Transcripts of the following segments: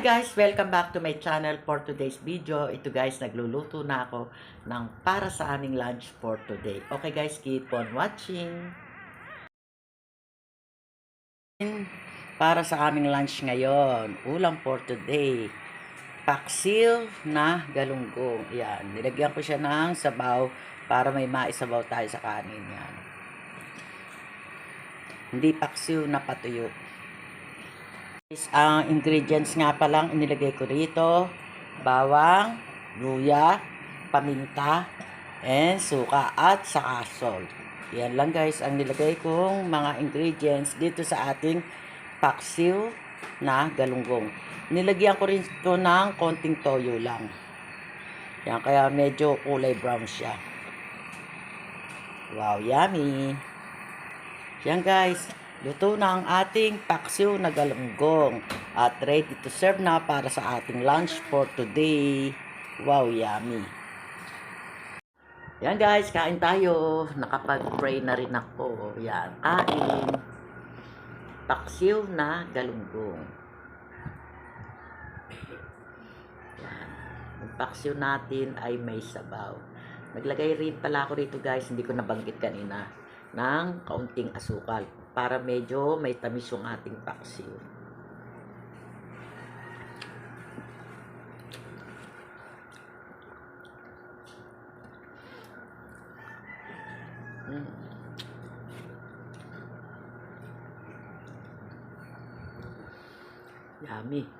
Guys! Welcome back to my channel for today's video. Ito guys, nagluluto na ako ng para sa aming lunch for today. Okay guys, keep on watching. Para sa aming lunch ngayon, ulam for today. Paksil na galunggong. Yan, nilagyan ko siya ng sabaw para may maisabaw tayo sa kanin. Yan. Hindi paksiw na patuyo. Guys, Ang ingredients nga pa lang inilagay ko rito, bawang, luya, paminta, and suka at saka salt. Yan lang guys ang nilagay kong mga ingredients dito sa ating paksiw na galunggong. Nilagyan ko rin ito ng konting toyo lang. Yan, kaya medyo kulay brown siya. Wow, yummy! Yan guys, luto na ang ating paksiw na galunggong at ready to serve na para sa ating lunch for today. Wow, yummy! Yan guys, kain tayo. Nakapag-pray na rin ako. Yan, kain. Paksiw na galunggong. Yan. Ang paksiw natin ay may sabaw. Naglagay rin pala ako rito guys, hindi ko nabanggit kanina, ng kaunting asukal para medyo may tamis yung ating paksiw. Mm. Yummy.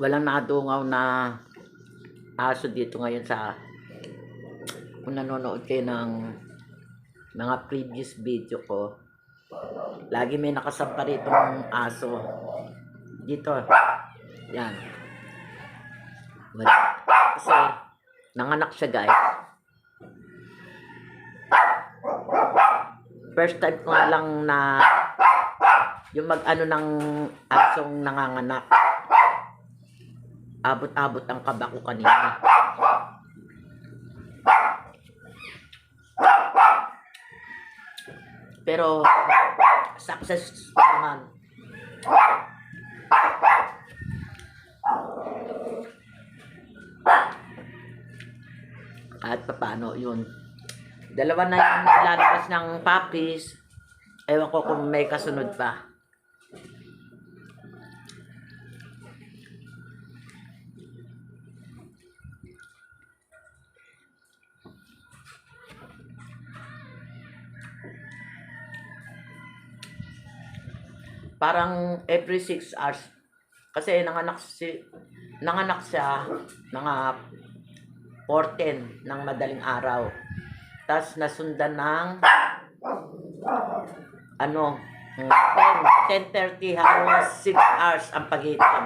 walang nadungaw na aso dito ngayon sa kung nanonood kayo ng mga previous video ko. Lagi may nakasampa rito aso. Dito. Yan. Wala. Kasi nanganak siya guys. First time ko lang na yung mag ano ng asong nanganganak abot-abot ang kaba ko kanina. Pero, success naman. At paano yun. Dalawa na yung lalabas ng puppies. Ewan ko kung may kasunod pa. Parang every 6 hours. Kasi nanganak si nanganak siya mga 14 ng madaling araw. Tapos nasundan ng ano, 10, 10.30 hanggang 6 hours ang pagitan.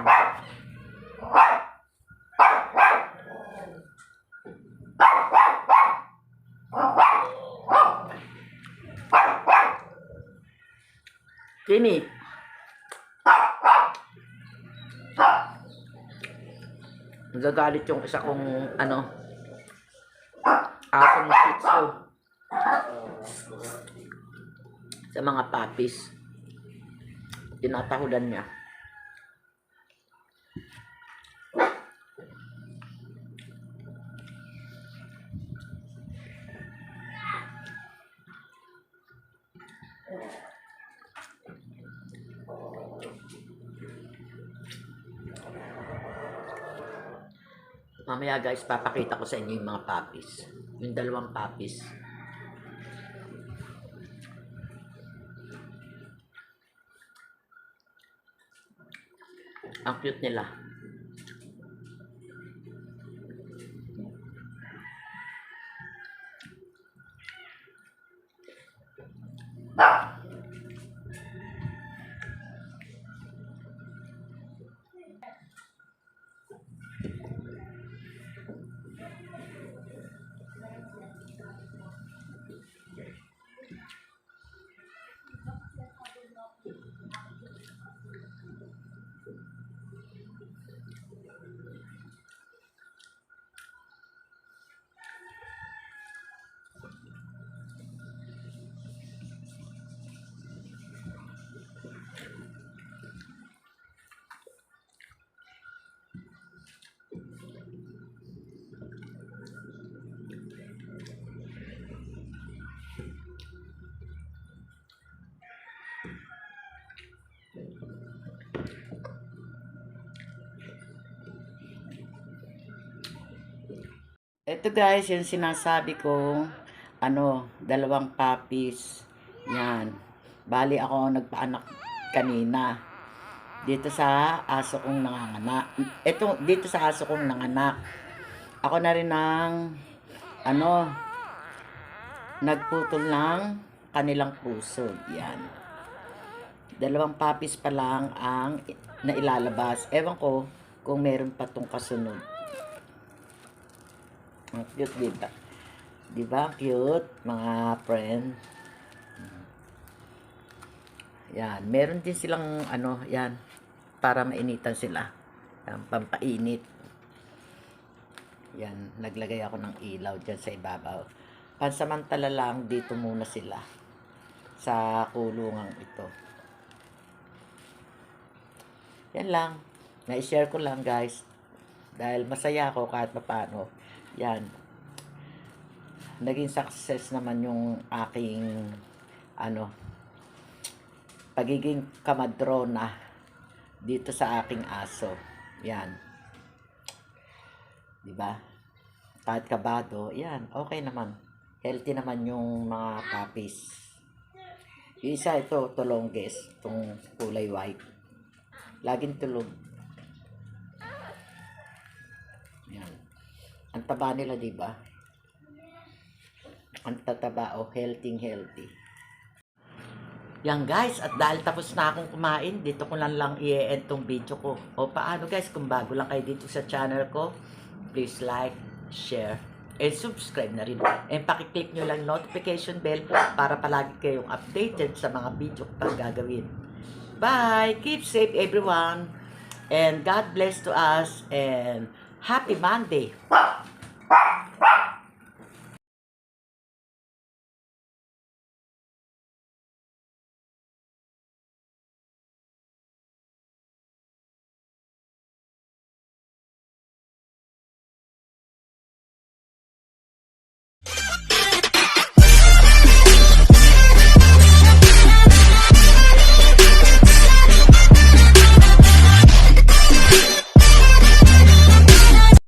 Kini. Nagagalit yung isa kong ano, asong shih tzu sa mga puppies. Tinatahudan niya. Mamaya guys, papakita ko sa inyo yung mga puppies. Yung dalawang puppies. Ang cute nila. Ito guys, yung sinasabi ko, ano, dalawang puppies. Yan. Bali ako nagpaanak kanina. Dito sa aso kong nanganak. Ito, dito sa aso kong nanganak. Ako na rin ang, ano, nagputol ng kanilang puso. Yan. Dalawang puppies pa lang ang nailalabas. Ewan ko kung meron pa tong kasunod. Ang cute, di ba? Di ba? Cute, mga friend. Yan. Meron din silang, ano, yan, para mainitan sila. Yan, pampainit. Yan, naglagay ako ng ilaw dyan sa ibabaw. Pansamantala lang, dito muna sila. Sa kulungang ito. Yan lang. Na-share ko lang, guys. Dahil masaya ako kahit paano. Yan. Naging success naman yung aking ano pagiging kamadrona dito sa aking aso. Yan. 'Di ba? Kahit kabado, yan, okay naman. Healthy naman yung mga puppies. Isa ito, tulongges, itong kulay white. Laging tulog. Yan. Ang taba nila, di ba? Ang tataba o healthy healthy. Yan guys, at dahil tapos na akong kumain, dito ko lang lang i-end tong video ko. O paano guys, kung bago lang kayo dito sa channel ko, please like, share, and subscribe na rin. And pakiclick nyo lang notification bell para palagi kayong updated sa mga video ko pang gagawin. Bye! Keep safe everyone! And God bless to us and Happy Monday!